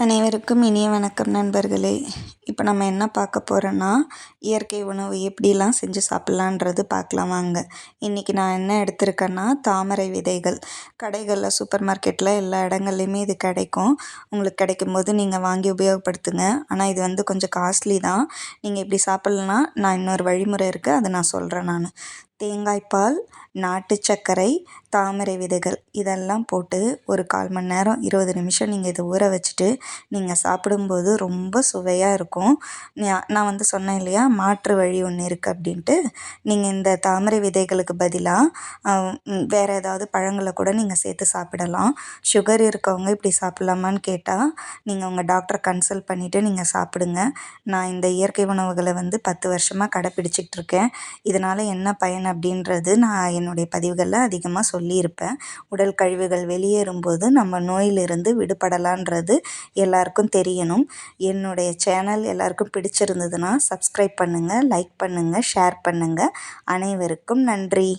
அனைவருக்கும் இனிய வணக்கம் நண்பர்களே. இப்போ நம்ம என்ன பார்க்க போகிறோன்னா இயற்கை உணவு எப்படிலாம் செஞ்சு சாப்பிட்லான்றது பார்க்கலாம் வாங்க. இன்றைக்கி நான் என்ன எடுத்திருக்கேன்னா தாமரை விதைகள். கடைகளில் சூப்பர் மார்க்கெட்டில் எல்லா இடங்கள்லையுமே இது கிடைக்கும். உங்களுக்கு கிடைக்கும் போது நீங்கள் வாங்கி உபயோகப்படுத்துங்க. ஆனால் இது வந்து கொஞ்சம் காஸ்ட்லி தான். நீங்கள் இப்படி சாப்பிட்லனா நான் இன்னொரு வழிமுறை இருக்குது அதை நான் சொல்கிறேன் நான். தேங்காய்ப்பால் நாட்டு சர்க்கரை தாமரை விதைகள். இதெல்லாம் போட்டு ஒரு கால் மணி நேரம் இருபது நிமிஷம் நீங்கள் இதை ஊற வச்சுட்டு நீங்கள் சாப்பிடும்போது ரொம்ப சுவையாக இருக்கும். நான் வந்து சொன்னேன் இல்லையா மாற்று வழி ஒன்று இருக்குது அப்படின்ட்டு. நீங்கள் இந்த தாமரை விதைகளுக்கு பதிலாக வேறு ஏதாவது பழங்களை கூட நீங்கள் சேர்த்து சாப்பிடலாம். சுகர் இருக்கவங்க இப்படி சாப்பிட்லாமான்னு கேட்டால் நீங்கள் உங்கள் டாக்டரை கன்சல்ட் பண்ணிவிட்டு நீங்கள் சாப்பிடுங்க. நான் இந்த இயற்கை உணவுகளை வந்து பத்து வருஷமாக கடைப்பிடிச்சிட்டு இருக்கேன். இதனால் என்ன பயன் அப்படின்றது நான் என்னுடைய பதிவுகளில் அதிகமாக சொல்லியிருப்பேன். உடல் கழிவுகள் வெளியேறும்போது நம்ம நோயிலிருந்து விடுபடலான்றது எல்லாருக்கும் தெரியணும். என்னுடைய சேனல் சேனல் எல்லாருக்கும் பிடிச்சிருந்ததுன்னா சப்ஸ்கிரைப் பண்ணுங்கள் லைக் பண்ணுங்கள் ஷேர் பண்ணுங்கள் அனைவருக்கும் நன்றி.